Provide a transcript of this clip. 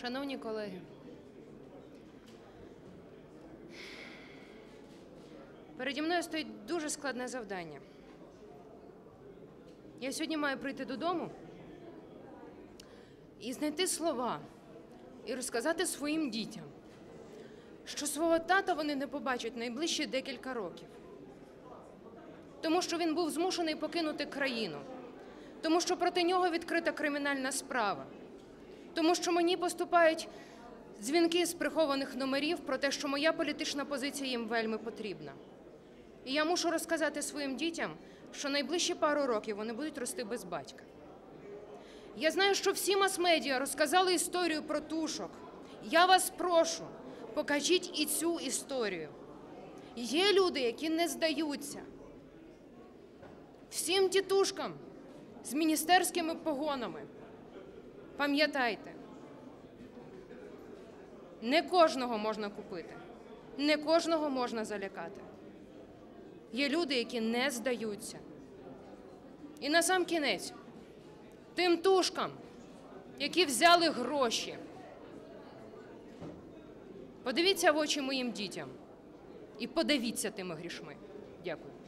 Шановні колеги, переді мною стоїть дуже складне завдання. Я сьогодні маю прийти додому і знайти слова і розказати своїм дітям, що свого тата вони не побачать найближчі декілька років. Тому що він був змушений покинути країну, тому що проти нього відкрита кримінальна справа, тому що мені поступають дзвінки з прихованих номерів про те, що моя політична позиція їм вельми потрібна. І я мушу розказати своїм дітям, що найближчі пару років вони будуть рости без батька. Я знаю, що всі мас-медіа розказали історію про тушок. Я вас прошу, покажіть і цю історію. Є люди, які не здаються. Всім тітушкам з міністерськими погонами. Пам'ятайте, не кожного можна купити, не кожного можна залякати. Є люди, які не здаються. І на сам кінець, тим тушкам, які взяли гроші. Подивіться в очі моїм дітям і подивіться тими грішми. Дякую.